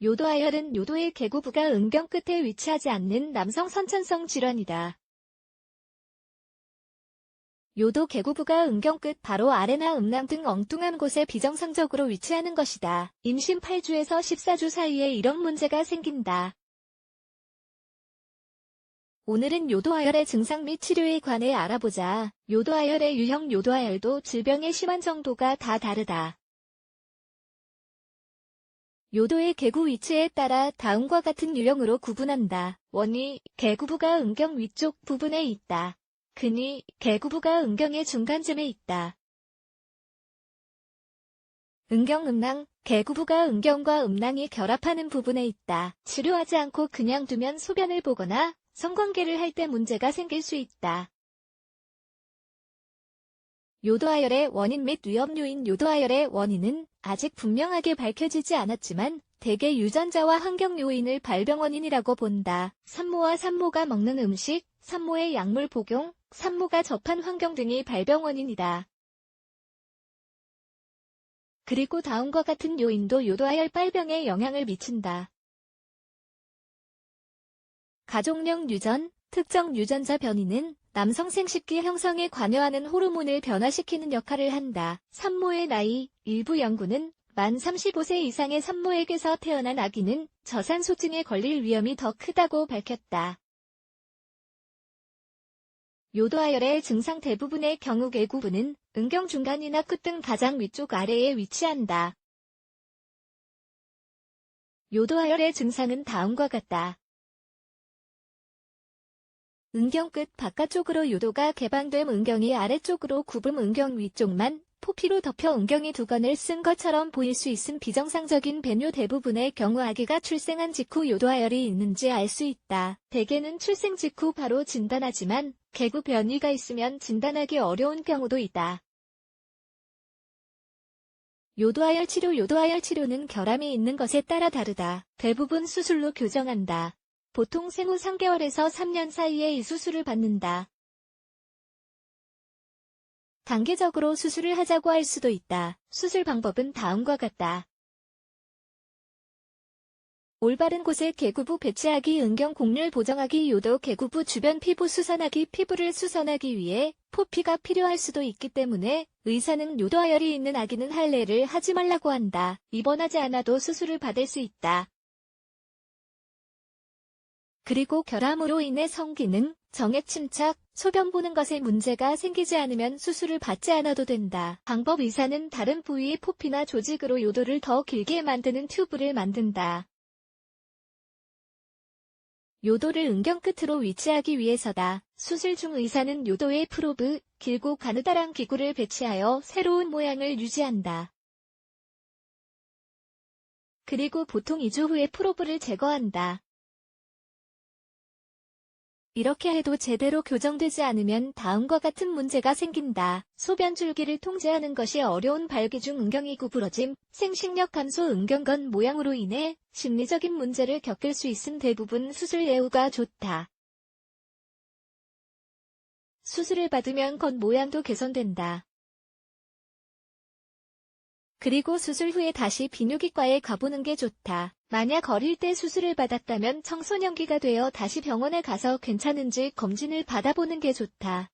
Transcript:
요도하열은 요도의 개구부가 은경 끝에 위치하지 않는 남성 선천성 질환이다. 요도 개구부가 은경 끝 바로 아래나 음낭 등 엉뚱한 곳에 비정상적으로 위치하는 것이다. 임신 8주에서 14주 사이에 이런 문제가 생긴다. 오늘은 요도하열의 증상 및 치료에 관해 알아보자. 요도하열의 유형 요도하열도 질병의 심한 정도가 다 다르다. 요도의 개구 위치에 따라 다음과 같은 유형으로 구분한다. 원이 개구부가 은경 위쪽 부분에 있다. 근이 개구부가 은경의 중간쯤에 있다. 은경 음낭, 개구부가 은경과 음낭이 결합하는 부분에 있다. 치료하지 않고 그냥 두면 소변을 보거나 성관계를 할 때 문제가 생길 수 있다. 요도하열의 원인 및 위험 요인 요도하열의 원인은 아직 분명하게 밝혀지지 않았지만 대개 유전자와 환경 요인을 발병 원인이라고 본다. 산모와 산모가 먹는 음식, 산모의 약물 복용, 산모가 접한 환경 등이 발병 원인이다. 그리고 다음과 같은 요인도 요도하열 빨병에 영향을 미친다. 가족력 유전, 특정 유전자 변이는 남성 생식기 형성에 관여하는 호르몬을 변화시키는 역할을 한다. 산모의 나이, 일부 연구는 만 35세 이상의 산모에게서 태어난 아기는 저산소증에 걸릴 위험이 더 크다고 밝혔다. 요도하열의 증상 대부분의 경우 개구부는 은경 중간이나 끝등 가장 위쪽 아래에 위치한다. 요도하열의 증상은 다음과 같다. 은경 끝 바깥쪽으로 요도가 개방됨 은경이 아래쪽으로 굽음 은경 위쪽만 포피로 덮여 은경이 두건을 쓴 것처럼 보일 수 있음 비정상적인 배뇨 대부분의 경우 아기가 출생한 직후 요도하열이 있는지 알 수 있다. 대개는 출생 직후 바로 진단하지만 개구 변이가 있으면 진단하기 어려운 경우도 있다. 요도하열 치료 요도하열 치료는 결함이 있는 것에 따라 다르다. 대부분 수술로 교정한다. 보통 생후 3개월에서 3년 사이에 이 수술을 받는다. 단계적으로 수술을 하자고 할 수도 있다. 수술 방법은 다음과 같다. 올바른 곳에 개구부 배치하기 은경 곡률 보정하기 요도 개구부 주변 피부 수선하기 피부를 수선하기 위해 포피가 필요할 수도 있기 때문에 의사는 요도하열이 있는 아기는 할례를 하지 말라고 한다. 입원하지 않아도 수술을 받을 수 있다. 그리고 결함으로 인해 성기능, 정액 침착, 소변 보는 것에 문제가 생기지 않으면 수술을 받지 않아도 된다. 방법 의사는 다른 부위의 포피나 조직으로 요도를 더 길게 만드는 튜브를 만든다. 요도를 은경 끝으로 위치하기 위해서다. 수술 중 의사는 요도의 프로브, 길고 가느다란 기구를 배치하여 새로운 모양을 유지한다. 그리고 보통 2주 후에 프로브를 제거한다. 이렇게 해도 제대로 교정되지 않으면 다음과 같은 문제가 생긴다. 소변 줄기를 통제하는 것이 어려운 발기 중 은경이 구부러짐, 생식력 감소 은경건 모양으로 인해 심리적인 문제를 겪을 수 있음 대부분 수술 예후가 좋다. 수술을 받으면 건 모양도 개선된다. 그리고 수술 후에 다시 비뇨기과에 가보는 게 좋다. 만약 어릴 때 수술을 받았다면 청소년기가 되어 다시 병원에 가서 괜찮은지 검진을 받아보는 게 좋다.